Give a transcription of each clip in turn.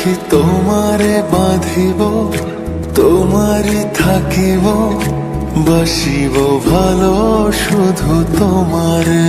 সখী তোমারে বাঁধিব তোমারই থাকিব বসিব ভালো শুধু তোমারে।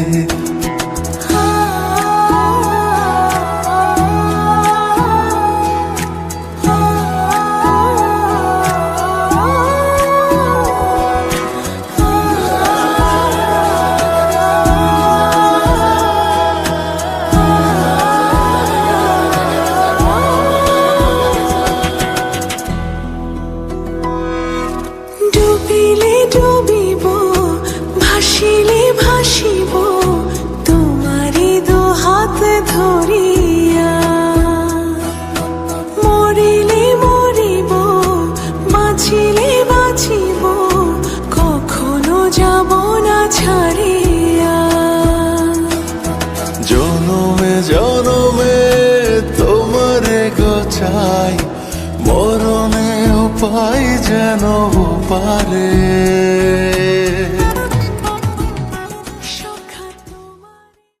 ডুবিলে ডুবিব, ভাসিলে ভাসিব, তোমারি দু হাত ধরিয়া। কখনো যাব না জনমে জনমে তোমারে গোছাই, মরণে উপায় যেন পারে।